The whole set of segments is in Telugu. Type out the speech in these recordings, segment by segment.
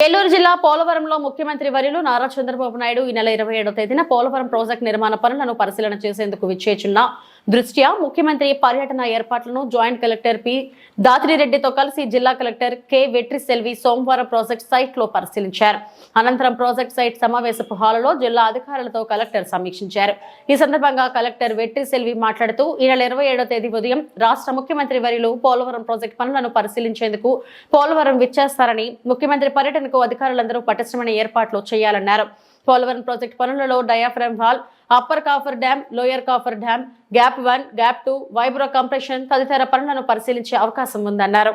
ఏలూరు జిల్లా పోలవరంలో ముఖ్యమంత్రి వర్యులు నారా చంద్రబాబు నాయుడు ఈ నెల ఇరవై ఏడో తేదీన పోలవరం ప్రాజెక్టు నిర్మాణ పనులను పరిశీలన చేసేందుకు విచ్చేచున్న దృష్ట్యా ముఖ్యమంత్రి పర్యటన ఏర్పాట్లను జాయింట్ కలెక్టర్ పి దాతిరెడ్డితో కలిసి జిల్లా కలెక్టర్ కె వెట్రి సెల్వి సోమవారం ప్రాజెక్ట్ సైట్లో పరిశీలించారు. అనంతరం ప్రాజెక్ట్ సైట్ సమావేశపు హాలులో జిల్లా అధికారులతో కలెక్టర్ సమీక్షించారు. ఈ సందర్భంగా కలెక్టర్ వెట్రి సెల్వి మాట్లాడుతూ ఈ నెల ఇరవై ఏడో తేదీ ఉదయం రాష్ట్ర ముఖ్యమంత్రి వరిలో పోలవరం ప్రాజెక్ట్ పనులను పరిశీలించేందుకు పోలవరం విచ్చేస్తారని ముఖ్యమంత్రి పర్యటనకు అధికారులందరూ పటిష్టమైన ఏర్పాట్లు చేయాలన్నారు. పోలవరం ప్రాజెక్టు పనులలో diaphragm wall upper coffer dam lower coffer dam gap one gap two vibro compression తదితర పనులను పరిశీలించే అవకాశం ఉందన్నారు.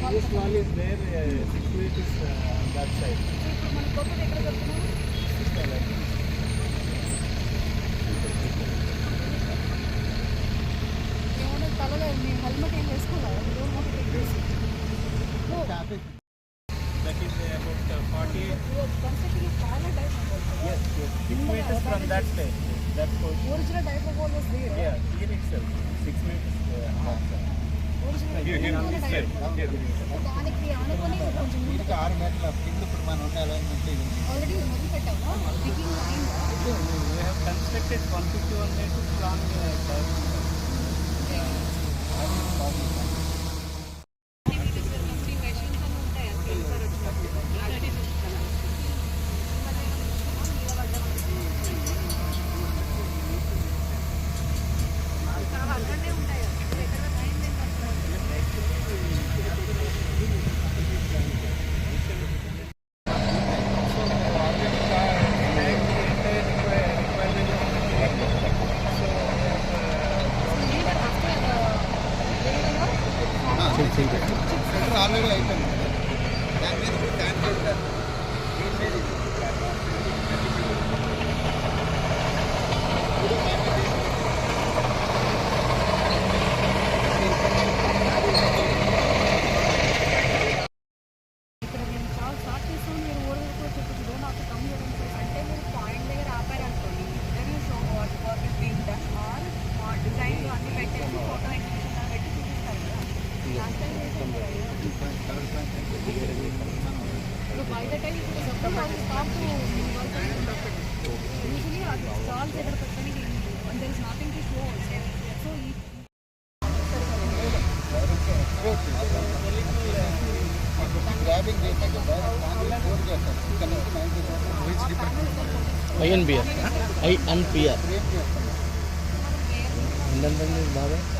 This wall is there, uh, six feet is uh, on that side. That is about uh, 48. Construction చాలా time Yes, yes. Six meters from that side. That portion. Original type of wall was there. Yeah, here itself, six meters. uh, ఆరు మీటర్ల కింద ఇప్పుడు మనం ఉన్న అలైన్మెంట్ ఇది ఆల్రెడీ మొదలు పెట్టాము We have constructed 151 meters long uh. Centre already అయిపోయింది దాని మీద ever happening in India and there is nothing to show also. So he INPR, INPR. Indian Bank is Bharat.